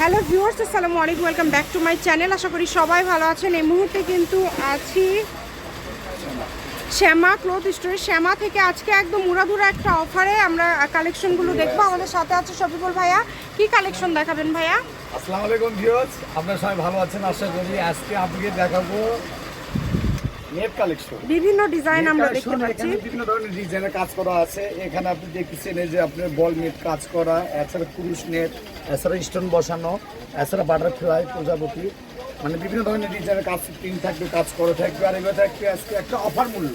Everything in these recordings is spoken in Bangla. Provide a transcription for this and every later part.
হ্যালো ভিউয়ার্স আসসালামু আলাইকুম welcome back to my channel. আশা করি সবাই ভালো আছেন। এই মুহূর্তে কিন্তু আছি শ্যামা ক্লোথ স্টোরে। শ্যামা থেকে আজকে একদম উড়াধুরা একটা অফারে আমরা কালেকশনগুলো দেখব। আমাদের সাথে আছে শফিকুল ভাইয়া। কি কালেকশন দেখাবেন ভাইয়া? আসসালামু আলাইকুম ভিউয়ার্স আপনারা সবাই ভালো আছেন? আশা করি আজকে আপনাকে দেখাবো নেট কালেকশন। বিভিন্ন ডিজাইন আমরা দেখতে পাচ্ছি। বিভিন্ন ধরনের ডিজাইনের কাজ করা আছে। এখানে আপনি দেখতেছেন এই যে আপনার বল নেট কাজ করা এছাড়া পুরুষ নেট এছাড়া স্টোন বসানো, এছাড়া বাটারফ্লাই প্রজাপতি মানে বিভিন্ন ধরনের ডিজাইনের কাজ প্রিন্ট থাকবে, কাজ করে থাকবে, আর এগুলো থাকবে আজকে একটা অফার মূল্য।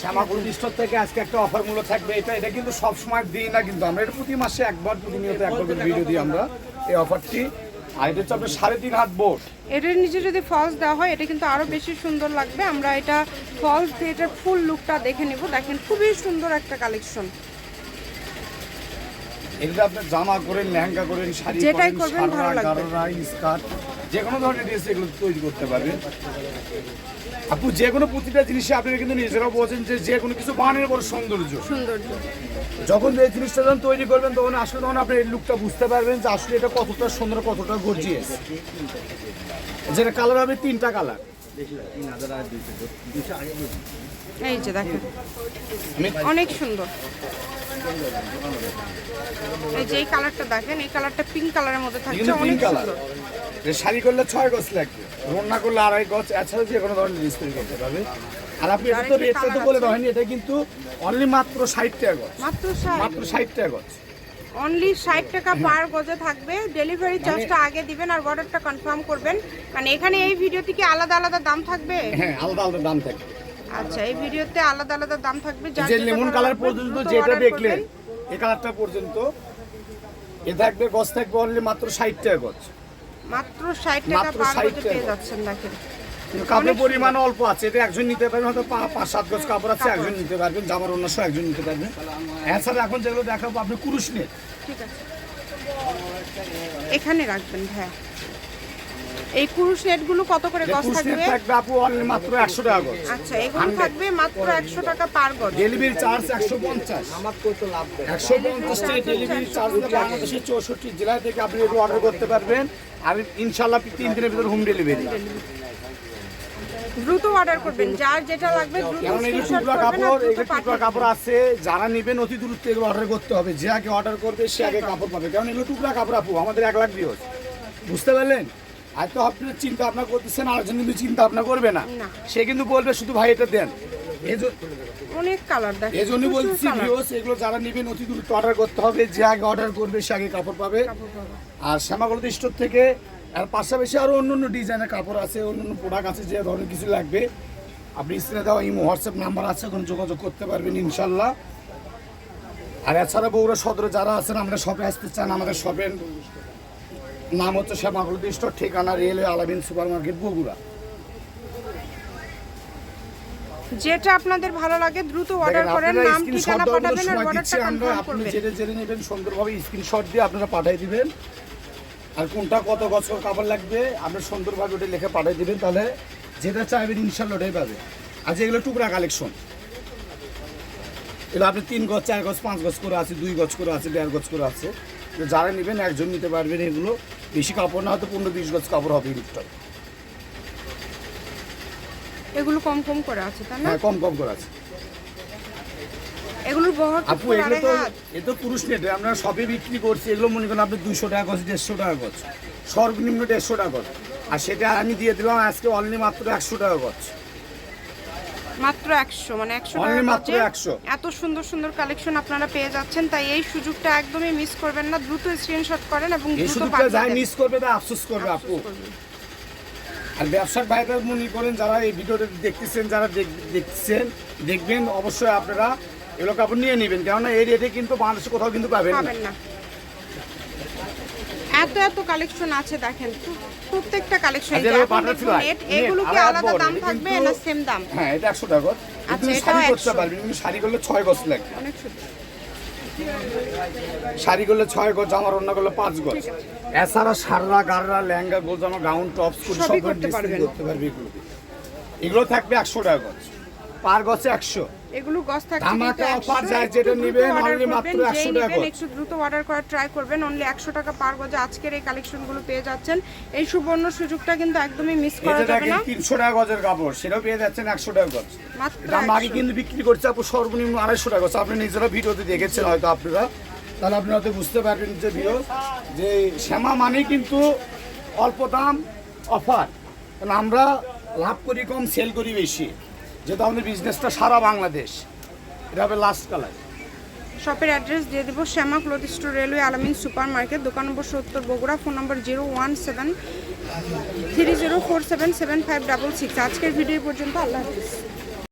শ্যামাগুল স্টোর থেকে আজকে একটা অফার মূল্য থাকবে, এটা এটা কিন্তু সব সময় দিই না কিন্তু আমরা এটা প্রতি মাসে একবার প্রতিনিয়ত একবার ভিডিও দিই আমরা এই অফারটি আর এটা হচ্ছে সাড়ে তিন বোর্ড এটার নিচে যদি ফলস দেওয়া হয়, এটা কিন্তু আরও বেশি সুন্দর লাগবে। আমরা এটা ফলস দিয়ে এটার ফুল লুকটা দেখে নেব। দেখেন, খুবই সুন্দর একটা কালেকশন এগুলো আপনার জামা করেন লেহেঙ্গা করেন শাড়ি যেটাই করবেন ভালো লাগবে। স্কার্ট যে কোনো ধরনের ড্রেস এগুলো তৈরি করতে পারবেন। আপু যে কোনো প্রতিটা জিনিসে আপনারা কিন্তু নিজেরাও বলছেন যে যে কোনো কিছু বানের বড় সৌন্দর্য। সৌন্দর্য। যখন এই জিনিসটা যখন তৈরি করবেন তখন আসলে তখন আপনি এই লুকটা বুঝতে পারবেন যে আসলে এটা কতটা সুন্দর কতটা গর্জিয়াস যেটা কালার হবে তিনটা কালার এই যে দেখেন। অনেক সুন্দর। এই যে এই কালারটা দেখেন এই কালারটা পিঙ্ক কালারের মধ্যে থাকছে অনেক কালার শাড়ি করলে ছয় গজ লাগবে রান্না করলে আড়াই গজ এছাড়া যে কোনো ধরনের জিনিস তৈরি করতে পারবে। আর আপনি এটা তো রেটটা তো বলে। দেওয়া এটা কিন্তু অনলি মাত্র ষাট টাকা গজ। মাত্র মাত্র ষাট টাকা গজ। অনলি ষাট টাকা পার গজে থাকবে। ডেলিভারি চার্জটা আগে দিবেন আর অর্ডারটা কনফার্ম করবেন। মানে এখানে এই ভিডিওতে কি আলাদা আলাদা দাম থাকবে? হ্যাঁ আলাদা আলাদা দাম থাকে আচ্ছা এই ভিডিওতে আলাদা আলাদা দাম থাকবে যে লেমন কালার পর্যন্ত যেটা দেখলেন। এই কালারটা পর্যন্ত এ থাকবে গজ থাকবে অনলি মাত্র ষাট টাকা গজ মাত্র ষাট টাকা পার 60 গজে পেয়ে যাচ্ছেন দেখেন। কাপড়ের পরিমাণ অল্প আছে এটা একজন নিতে পারবেন হয়তো পাঁচ সাত গজ কাপড় আছে একজন নিতে পারবেন জামার অন্য সহ একজন নিতে পারবেন। এছাড়া এখন যেগুলো দেখাবো আপনি কুরুশ নেট। ঠিক আছে। এখানে রাখবেন হ্যাঁ এই কুরুশ নেটগুলো কত করে গজ থাকবে? থাকবে আপু অনলি মাত্র একশো টাকা গজ। আচ্ছা এগুলো থাকবে মাত্র একশো টাকা পার গজ। ডেলিভারি চার্জ একশো পঞ্চাশ। একশো পঞ্চাশ টাকা ডেলিভারি চার্জ বাংলাদেশের চৌষট্টি জেলা থেকে আপনি এগুলো অর্ডার করতে পারবেন। আর ইনশাল্লাহ তিন দিনের ভিতরে হোম ডেলিভারি দ্রুত অর্ডার করবেন যার যেটা লাগবে দ্রুত কাপড় দ্রুত কাপড় আছে যারা নেবেন অতি দূরত্ব এগুলো অর্ডার করতে হবে। যে আগে অর্ডার করবে সে আগে কাপড় পাবে। কারণ এগুলো টুকরা কাপড় আপু আমাদের এক লাখ দিওস বুঝতে পারলেন? আর তো আপনি চিন্তা ভাবনা করতেছেন আরেকজন কিন্তু চিন্তা ভাবনা করবে না। সে কিন্তু বলবে শুধু ভাই এটা দেন। অনেক কালার দেখেন এই প্রচুর বলছি। ভিউস এগুলো যারা নেবেন অতি দূরত্ব অর্ডার করতে হবে। যে আগে অর্ডার করবে সে আগে কাপড় পাবে। আর শ্যামাগলত স্টোর থেকে আর পাশাপাশি আরও অন্য অন্য ডিজাইনের কাপড় আছে অন্য অন্য প্রোডাক্ট আছে যে ধরনের কিছু লাগবে। আপনি স্ক্রিনে দেওয়া ইমো হোয়াটসঅ্যাপ নাম্বার আছে ওখানে যোগাযোগ করতে পারবেন ইনশাল্লাহ আর এছাড়া বগুড়া সদরে যারা আছেন আমরা শপে আসতে চান আমাদের শপের নাম হচ্ছে শ্যামাগলত স্টোর ঠিকানা railway Alamin super market Bogura. যেটা আপনাদের ভালো লাগে দ্রুত অর্ডার করেন নাম ঠিকানা পাঠাবেন আর অর্ডারটা আমরা আপনি জেনে জেনে নেবেন সুন্দরভাবে স্ক্রিনশট দিয়ে আপনারা পাঠিয়ে দিবেন। আর কোনটা কত বছর কাপড় লাগবে আপনি সুন্দরভাবে ওটা লিখে পাঠিয়ে দিবেন তাহলে যেটা চাইবেন ইনশাল্লাহ ওটাই পাবে আর যেগুলো টুকরা কালেকশন এগুলো আপনি তিন গজ চার গজ পাঁচ গজ করে আছে দুই গজ করে আছে দেড় গজ করে আছে। যারা নেবেন একজন নিতে পারবেন এগুলো। বেশি কাপড় না হয়তো পনেরো বিশ গজ কাপড় হবে ইউনিটটা এগুলো কম কম করে আছে তাই না? হ্যাঁ কম কম করে আছে। এগুলোর বহর আপু এগুলো তো এ তো পুরুষ নেটে আমরা সবে বিক্রি করছি এগুলো মনে করেন আপনি দুশো টাকা গজ দেড়শো টাকা গজ। সর্বনিম্ন দেড়শো টাকা গজ। আর সেটা আমি দিয়ে দিলাম আজকে অনলি মাত্র একশো টাকা গজ। মাত্র একশো মানে একশো টাকা মাত্র 100 এত সুন্দর সুন্দর কালেকশন আপনারা পেয়ে যাচ্ছেন তাই এই সুযোগটা একদমই মিস করবেন না। দ্রুত স্ক্রিনশট করেন এবং দ্রুত মিস করবে তা আফসোস করবে আপু। আর ব্যবসার ভাইরা মনে করেন যারা এই ভিডিওটা দেখতেছেন যারা দেখ- দেখতেছেন দেখবেন অবশ্যই আপনারা এগুলো কাপড় নিয়ে নেবেন। কেননা এই রেটে কিন্তু বাংলাদেশে কোথাও কিন্তু পাবেন না। এত এত কালেকশন আছে দেখেন। প্রত্যেকটা কালেকশন এগুলো কি আলাদা দাম থাকবে না সেম দাম? হ্যাঁ এটা একশো টাকা গজ আচ্ছা, তুমি শাড়ি করতে 100 পারবেন কিন্তু শাড়ি করলে ছয় গজ লাগবে। অনেক সুন্দর। শাড়ি করলে ছয় গজ জামার অন্য করলে পাঁচ গজ। এছাড়া সাররা গাররা লেহেঙ্গা গোজামা গাউন টপস করে সব করতে পারবেন। করতে পারবে এগুলো এগুলো থাকবে একশো টাকা গজ। পার গছে একশো। এগুলো গস থাকছে কিন্তু offer 100 যার যেটা নিবেন, only মাত্র করবেন, 100 টাকা। একটু দ্রুত অর্ডার করার ট্রাই করবেন অনলি একশো টাকা পার গজে আজকের এই কালেকশনগুলো পেয়ে যাচ্ছেন। এই সুবর্ণ সুযোগটা কিন্তু একদমই মিস করা যাবে না। তিনশো টাকা গজের কাপড় সেটাও পেয়ে যাচ্ছেন একশো টাকা গজ। দাম আগে কিন্তু বিক্রি করছে আপু সর্বনিম্ন আড়াইশো টাকা গজ। আপনি নিজেরা ভিডিওতে দেখেছেন হয়তো আপনারা। তাহলে আপনি হয়তো বুঝতে পারবেন যে ভিডিও যে শ্যামা মানে কিন্তু অল্প দাম অফার কারণ আমরা লাভ করি কম সেল করি বেশি। যেহেতু আমাদের বিজনেসটা সারা বাংলাদেশ, এটা হবে লাস্ট কালার শপের অ্যাড্রেস দিয়ে দেবো, Shyama cloth store railway Alamin super market দোকান নম্বর সত্তর, Bogura phone number zero one seven three zero four seven seven five double six আজকের ভিডিও পর্যন্ত, আল্লাহ হাফিজ।